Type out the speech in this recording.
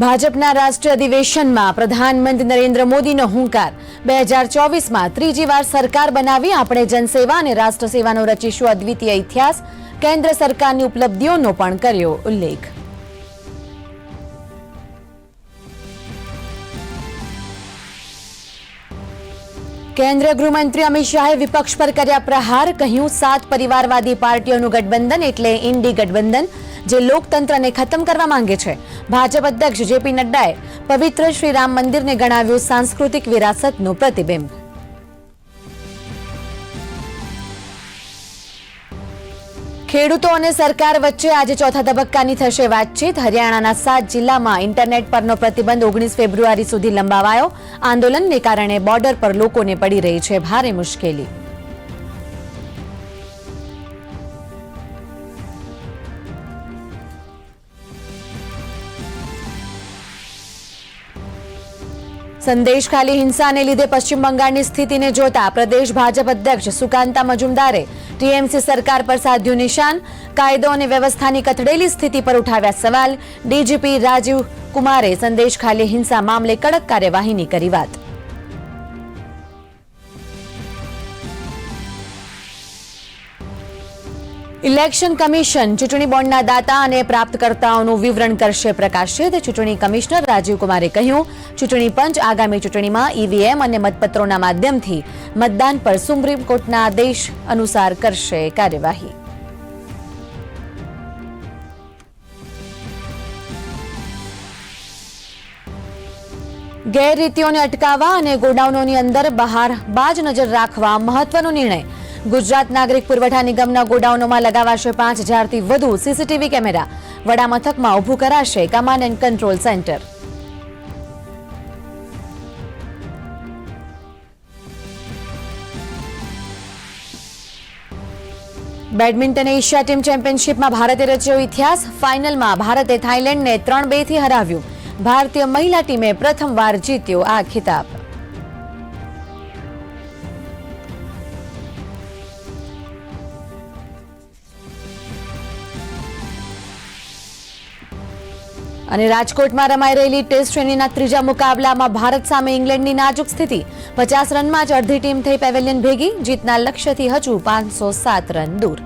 ભાજપના રાષ્ટ્રીય અધિવેશનમાં પ્રધાનમંત્રી નરેન્દ્ર મોદીનો હુંકાર. બે હજાર ચોવીસમાં ત્રીજી વાર સરકાર બનાવી આપણે જનસેવા અને રાષ્ટ્ર સેવાનો રચીશું અદ્વિતીય ઇતિહાસ. કેન્દ્ર સરકારની ઉપલબ્ધિઓનો પણ કર્યો ઉલ્લેખ. કેન્દ્રીય ગૃહમંત્રી અમિત શાહે વિપક્ષ પર કર્યા પ્રહાર, કહ્યું, સાત પરિવારવાદી પાર્ટીઓનું ગઠબંધન એટલે ઇન્ડી ગઠબંધન. જે લોકતંત્રને ખતમ કરવા માંગે છે. ભાજપ અધ્યક્ષ જેપી નડ્ડાએ પવિત્ર શ્રી રામ મંદિરને ગણાવ્યું સાંસ્કૃતિક વિરાસતનું પ્રતિબિંબ. ખેડૂતો અને સરકાર વચ્ચે આજે ચોથા તબક્કાની થશે વાતચીત. હરિયાણાના સાત જિલ્લામાં ઇન્ટરનેટ પરનો પ્રતિબંધ ઓગણીસ ફેબ્રુઆરી સુધી લંબાવાયો. આંદોલનને કારણે બોર્ડર પર લોકોને પડી રહી છે ભારે મુશ્કેલી. સંદેશ ખાલી હિંસાને લીધે પશ્ચિમ બંગાળની સ્થિતિને જોતા પ્રદેશ ભાજપ અધ્યક્ષ સુકાંતા મજુમદારે ટીએમસી સરકાર પર સાધ્યું નિશાન, કાયદો અને વ્યવસ્થાની કથળેલી સ્થિતિ પર ઉઠાવ્યા સવાલ. ડીજીપી રાજીવ કુમારે સંદેશ ખાલી હિંસા મામલે કડક કાર્યવાહીની કરી વાત. ઇલેક્શન કમિશન ચૂંટણી બોન્ડના દાતા અને પ્રાપ્તકર્તાઓનું વિવરણ કરશે પ્રકાશિત. ચૂંટણી કમિશનર રાજીવ કુમારે કહ્યું, ચૂંટણી પંચ આગામી ચૂંટણીમાં ઈવીએમ અને મતપત્રોના માધ્યમથી મતદાન પર સુપ્રીમ કોર્ટના આદેશ અનુસાર કરશે કાર્યવાહી. ગેરરીતિઓને અટકાવવા અને ગોડાઉનોની અંદર બહાર બાજ નજર રાખવા મહત્વનો નિર્ણય ગુજરાત નાગરિક પુરવઠા નિગમના ગોડાઉનોમાં લગાવાશે પાંચ હજારથી વધુ સીસીટીવી કેમેરા. વડામથકમાં ઊભું કરાશે command and control centre. Badminton Asia team ચેમ્પિયનશિપમાં ભારતે રચ્યો ઇતિહાસ. ફાઇનલમાં ભારતે થાઇલેન્ડને ત્રણ બેથી હરાવ્યું. ભારતીય મહિલા ટીમે પ્રથમવાર જીત્યો આ ખિતાબ. અને રાજકોટમાં રમાઈ રહેલી ટેસ્ટ શ્રેણીના ત્રીજા મુકાબલામાં ભારત સામે ઇંગ્લેન્ડની નાજુક સ્થિતિ. પચાસ રનમાં જ અડધી ટીમ થઈ પેવેલિયન ભેગી. જીતના લક્ષ્યથી હજુ પાંચસો સાત રન દૂર.